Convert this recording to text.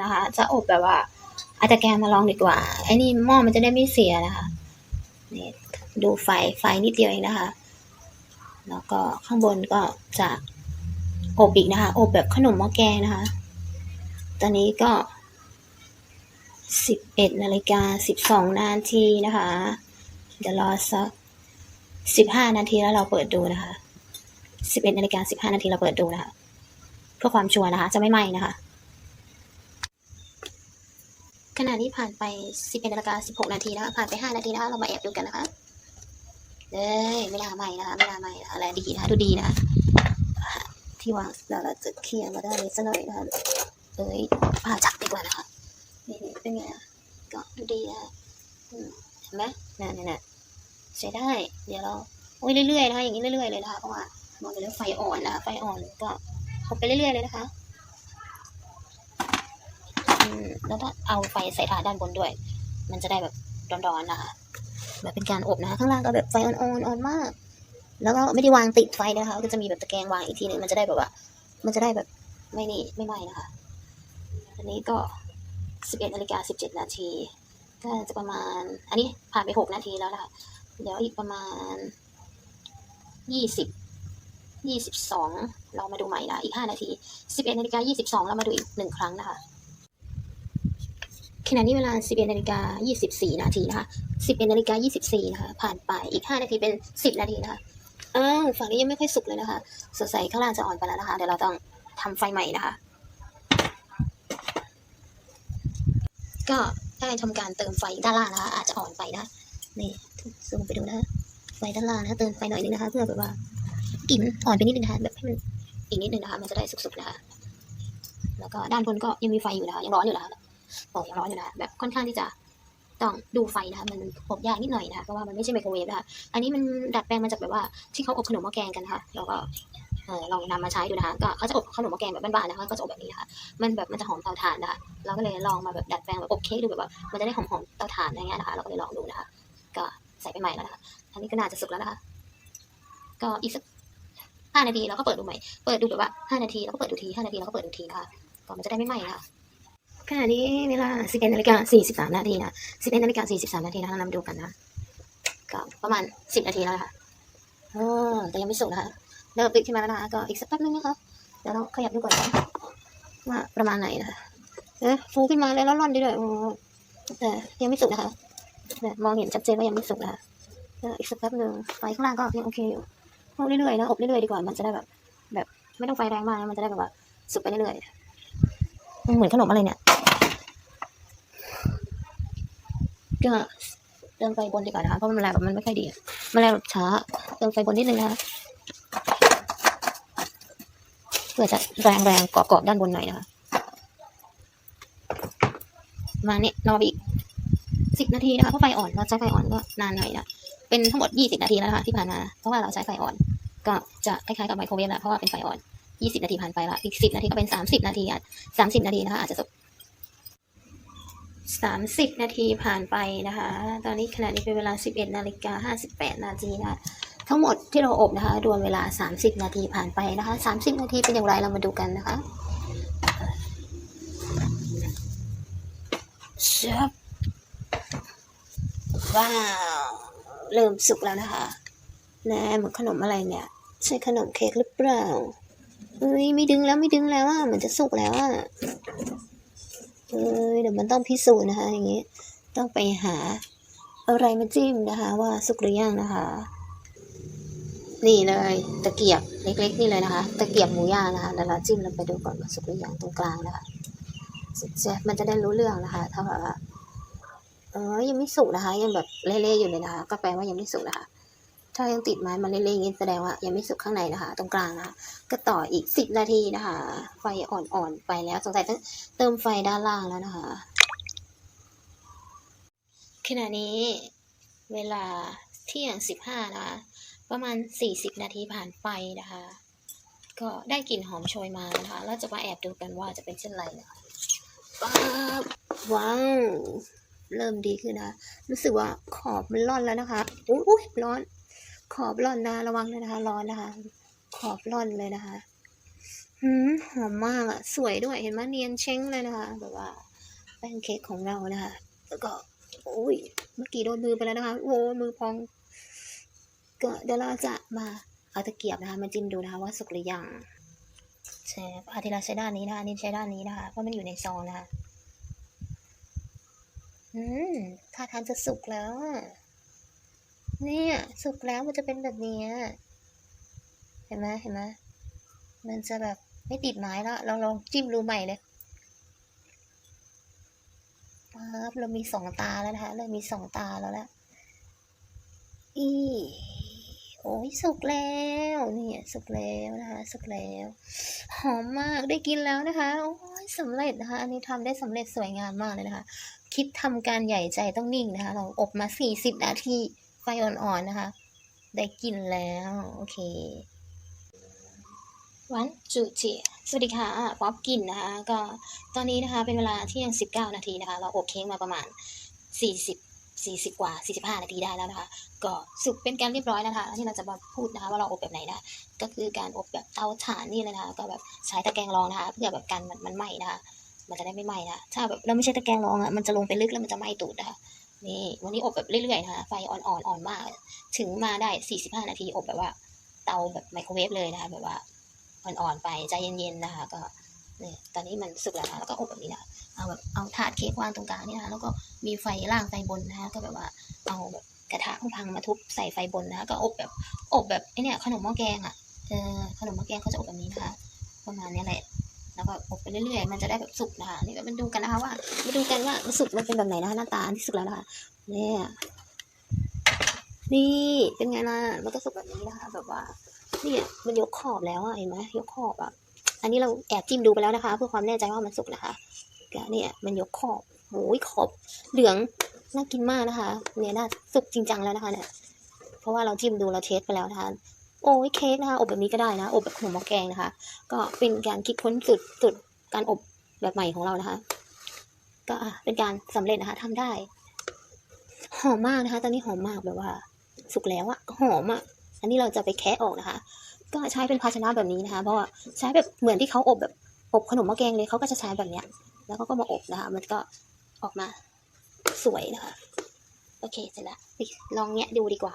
นะคะ จะอบแบบว่าอาตะแกรงมาลองดีกว่า ไอ้นี่หม้อมันจะได้ไม่เสียนะคะ นี่ดูไฟไฟนิดเดียวเองนะคะ แล้วก็ข้างบนก็จะอบอีกนะคะ อบแบบขนมหม้อแกงนะคะ ตอนนี้ก็สิบเอ็ดนาฬิกาสิบสองนาทีนะคะ เดี๋ยวรอสักสิบห้านาทีแล้วเราเปิดดูนะคะสิบเอ็ดนาฬิกาสิบห้านาทีเราเปิดดูนะคะ เพื่อความชัวร์นะคะ จะไม่ไหม้นะคะ ขณะที่ผ่านไป 11นาฬิกา16 นาทีนะคะผ่านไป 5 นาทีนะคะเรามาแอบดูกันนะคะเอ้ยไม่น่าใหม่นะคะไม่น่าใหม่นะคะอะไรดีนะคะดูดีนะคะที่วางเราเราจะเคลียร์มาได้เลยสักหน่อยนะคะเอ้ยผ่าจับดีกว่านะคะนี่เป็นไงอะก็ดูดีนะคะเห็นไหมนั่นนั่นใช้ได้ เดี๋ยวเราโอ้ยเรื่อยๆนะคะอย่างนี้เรื่อยๆเลยนะคะเพราะว่าบอกเลยว่าไฟอ่อนนะคะไฟอ่อนก็อบไปเรื่อยๆเลยนะคะ แล้วก็เอาไฟใส่ถาดด้านบนด้วย มันจะได้แบบร้อนๆนะคะแบบเป็นการอบนะคะข้างล่างก็แบบไฟอ่อนๆอ่อนมาก แล้วก็ไม่ได้วางติดไฟนะคะ ก็จะมีแบบตะแกรงวางอีกทีหนึ่งมันจะได้แบบว่า มันจะได้แบบไม่นี่ไม่ไหม้นะคะ อันนี้ก็สิบเอ็ดนาฬิกาสิบเจ็ดนาที ก็จะประมาณ อันนี้ผ่านไปหกนาทีแล้วนะคะเดี๋ยวอีกประมาณยี่สิบยี่สิบสองเรามาดูใหม่นะอีกห้านาทีสิบเอ็ดนาฬิกายี่สิบสองเรามาดูอีกหนึ่งครั้งนะคะ ขณะนี้เวลา 11นาฬิกา24 นาทีนะคะ 11นาฬิกา24 นะคะ ผ่านไปอีก 5 นาทีเป็น 10 นาทีนะคะอ้าวฝั่งนี้ยังไม่ค่อยสุกเลยนะคะสดใสข้างล่างจะอ่อนไปแล้วนะคะ เดี๋ยวเราต้องทำไฟใหม่นะคะ ก็ได้ทำการเติมไฟด้านล่างนะคะ อาจจะอ่อนไปนะ นี่ซูมไปดูนะคะไฟด้านล่างนะคะเติมไฟหน่อยนึงนะคะ เพื่อแบบว่ากลิ่นอ่อนไปนิดนึงนะคะแบบให้มันอีกนิดนึงนะคะ มันจะได้สุกๆนะคะ แล้วก็ด้านบนก็ยังมีไฟอยู่นะคะ ยังร้อนอยู่นะคะ โอ้ยังร้อนอยู่นะแบบค่อนข้างที่จะต้องดูไฟนะคะมันอบยากนิดหน่อยนะคะเพราะว่ามันไม่ใช่ไมโครเวฟนะคะอันนี้มันดัดแปลงมาจากแบบว่าที่เขาอบขนมหม้อแกงกันนะคะเราก็ลองนำมาใช้ดูนะคะก็เขาจะอบขนมหม้อแกงแบบบ้านๆนะคะก็จะอบแบบนี้นะคะมันแบบมันจะหอมเตาถ่านนะคะเราก็เลยลองมาแบบดัดแปลงแบบอบเค้กดูแบบว่ามันจะได้หอมๆเตาถ่านอะไรเงี้ยนะคะเราก็เลยลองดูนะคะก็ใส่ไปใหม่แล้วนะคะอันนี้ก็น่าจะสุกแล้วนะคะก็อีกสักห้านาทีเราก็เปิดดูใหม่ เปิดดูแบบว่าห้านาทีเราก็เปิดดูทีห้านาทีเราก็เปิดดูทีนะคะก็มันจะได้ไม่ไหม้นะคะ ขณะนี้เวลา 11นาฬิกา43 นาทีนะ 11นาฬิกา43 นาทีนะเรามาดูกันนะ ก็ประมาณ 10 นาทีแล้วนะคะเออแต่ยังไม่สุกนะคะเริ่มปิดขึ้นมาแล้วนะก็อีกสักแป๊บนึงนะคะเดี๋ยวเราขยับดูก่อนนะว่าประมาณไหนนะคะเออฟูขึ้นมาเลยแล้วร่อนดีด้วยโอ้แต่ยังไม่สุกนะคะมองเห็นชัดเจนว่ายังไม่สุกนะคะอีกสักแป๊บนึงไฟข้างล่างก็ยังโอเคอยู่อบเรื่อยๆนะอบเรื่อยๆดีกว่ามันจะได้แบบ แบบไม่ต้องไฟแรงมากนะมันจะได้แบบว่าสุกไปเรื่อยๆเหมือนขนมอะไรเนี่ย ก็เติมไฟบนดีกว่านะคะเพราะมันแรงแบบมันไม่ค่อยดีอะมันแรงแบบช้า เติมไฟบนนิดนึงนะคะเพื่อจะแรงแรงๆเกาะๆด้านบนหน่อยนะคะมาเนี่ยรออีกสิบนาทีนะคะเพราะไฟอ่อนเราใช้ไฟอ่อนก็นานหน่อยนะเป็นทั้งหมดยี่สิบนาทีแล้วนะคะที่ผ่านมาเพราะว่าเราใช้ไฟอ่อน ก็จะคล้ายๆกับไมโครเวฟแหละเพราะว่าเป็นไฟอ่อนยี่สิบนาทีผ่านไปละอีกสิบนาทีก็เป็นสามสิบนาทีอะสามสิบนาทีนะคะอาจจะสุก สามสิบนาทีผ่านไปนะคะ ตอนนี้ขณะนี้เป็นเวลาสิบเอ็ดนาฬิกาห้าสิบแปดนาทีนะคะทั้งหมดที่เราอบนะคะรวมเวลาสามสิบนาทีผ่านไปนะคะสามสิบนาทีเป็นอย่างไรเรามาดูกันนะคะชับว้าว เริ่มสุกแล้วนะคะแน่เหมือนขนมอะไรเนี่ย ใช่ขนมเค้กหรือเปล่าเอ้ยไม่ดึงแล้วไม่ดึงแล้วอะเหมือนจะสุกแล้วอะ เอ้ยเดี๋ยวมันต้องพิสูจน์นะคะ อย่างนี้ ต้องไปหา อะไรมาจิ้มนะคะ ว่าสุกหรือยังนะคะ นี่เลย ตะเกียบเล็กๆนี่เลยนะคะ ตะเกียบหมูย่างนะคะแล้วเราจิ้มลงไปดูก่อนว่าสุกหรือยังตรงกลางนะคะสุกจะมันจะได้รู้เรื่องนะคะ ถ้าแบบว่าเออยังไม่สุกนะคะ ยังแบบเละๆอยู่เลยนะคะ ก็แปลว่ายังไม่สุกนะคะ ถ้ายังติดไม้มันเละๆอย่างนี้แสดงว่ายังไม่สุกข้างในนะคะ ตรงกลางนะคะก็ต่ออีกสิบนาทีนะคะ ไฟอ่อนๆไปแล้วสงสัยต้องเติมไฟด้านล่างแล้วนะคะ ขณะนี้เวลาเที่ยงสิบห้านะคะ ประมาณสี่สิบนาทีผ่านไปนะคะ ก็ได้กลิ่นหอมโชยมานะคะแล้วจะมาแอบดูกันว่าจะเป็นเช่นไรนะคะป๊าบว้าวเริ่มดีขึ้นนะ รู้สึกว่าขอบมันร่อนแล้วนะคะ อุ้ยร้อน ขอบร่อนนะระวังเลยนะคะ ร้อนนะคะ ขอบร่อนเลยนะคะหืมหอมมากอะสวยด้วยเห็นไหมเนียนเช้งเลยนะคะ แบบว่าแป้งเค้กของเรานะคะ แล้วก็โอ้ยเมื่อกี้โดนมือไปแล้วนะคะ โอ้มือพอง ก็เดี๋ยวเราจะมาเอาตะเกียบนะคะมาจิ้มดูนะคะว่าสุกหรือยังใช่อาทิตย์ละใช้ด้านนี้นะคะนี่ใช้ด้านนี้นะคะเพราะมันอยู่ในซองนะคะอืมถ้าทานจะสุกแล้ว เนี่ยสุกแล้วมันจะเป็นแบบนี้เห็นไหมเห็นไหมมันจะแบบไม่ติดไม้แล้วเราลองจิ้มดูใหม่เลยปั๊บเรามีสองตาแล้วนะคะเรามีสองตาแล้วละอีโอ้ยสุกแล้วเนี่ยสุกแล้วนะคะสุกแล้วหอมมากได้กินแล้วนะคะโอ้ยสำเร็จนะคะ อันนี้ทำได้สำเร็จสวยงามมากเลยนะคะ คิดทำการใหญ่ใจต้องนิ่งนะคะ เราอบมา40นาที อ่อนๆนะคะ ได้กินแล้ว โอเควันจุจิสวัสดีค่ะป๊อปกินนะคะ ก็ตอนนี้นะคะเป็นเวลาเที่ยง 19 นาทีนะคะ เราอบเค้กมาประมาณ 40 40 กว่า 45 นาทีได้แล้วนะคะ ก็สุกเป็นการเรียบร้อยแล้วนะคะที่เราจะมาพูดนะคะว่าเราอบแบบไหนนะ ก็คือการอบแบบเตาถ่านนี่เลยนะคะ ก็แบบใช้ตะแกรงรองนะคะ เพื่อแบบกันมันมันไหม้นะคะ มันจะได้ไม่ไหม้นะ ถ้าแบบเราไม่ใช่ตะแกรงรองอะ มันจะลงไปลึกแล้วมันจะไหม้ตูดนะคะ นี่วันนี้อบแบบเรื่อยๆนะคะไฟอ่อนๆอ่อนมาก ถึงมาได้ 45 นาทีอบแบบว่า เตาแบบไมโครเวฟเลยนะคะแบบว่าอ่อนๆไปใจเย็นๆนะคะ ก็เนี่ยตอนนี้มันสุกแล้วนะคะแล้วก็อบแบบนี้นะคะเอาแบบเอาถาดเค้กวางตรงกลางนี่นะคะแล้วก็มีไฟล่างไฟบนนะคะก็แบบว่าเอาแบบกระทะพังมาทุบใส่ไฟบนนะคะก็อบแบบอบแบบไอเนี่ยขนมหม้อแกงอะเออขนมหม้อแกงเขาจะอบแบบนี้นะคะ ประมาณนี้แหละ แล้วก็อบไปเรื่อยๆ มันจะได้แบบสุกนะคะ นี่ก็มาดูกันนะคะว่ามาดูกันว่ามันสุกมันเป็นแบบไหนนะคะหน้าตาที่สุกแล้วนะคะเนี่ยนี่เป็นไงล่ะ มันก็สุกแบบนี้นะคะ แบบว่าเนี่ยมันยกขอบแล้วอะเห็นไหมยกขอบอะ อันนี้เราแอบจิ้มดูไปแล้วนะคะ เพื่อความแน่ใจว่ามันสุกนะคะก็เนี่ยมันยกขอบโอ้ยขอบเหลืองน่ากินมากนะคะ เนี่ยน่าสุกจริงจังแล้วนะคะเนี่ย เพราะว่าเราจิ้มดูเราเทสไปแล้วนะคะ โอ้ยเค้กนะคะ อบแบบนี้ก็ได้นะอบแบบขนมหม้อแกงนะคะ ก็เป็นการคิดค้นสูตรสูตรการอบแบบใหม่ของเรานะคะ ก็เป็นการสำเร็จนะคะทำได้ หอมมากนะคะ ตอนนี้หอมมากแบบว่า สุกแล้วอะหอมอะอันนี้เราจะไปแคะออกนะคะ ก็ใช้เป็นภาชนะแบบนี้นะคะ เพราะว่าใช้แบบเหมือนที่เขาอบแบบอบขนมหม้อแกงเลยเขาก็จะใช้แบบเนี้ย แล้วเขาก็มาอบนะคะ มันก็ออกมาสวยนะคะ โอเคเสร็จแล้วลองแงะดูดีกว่า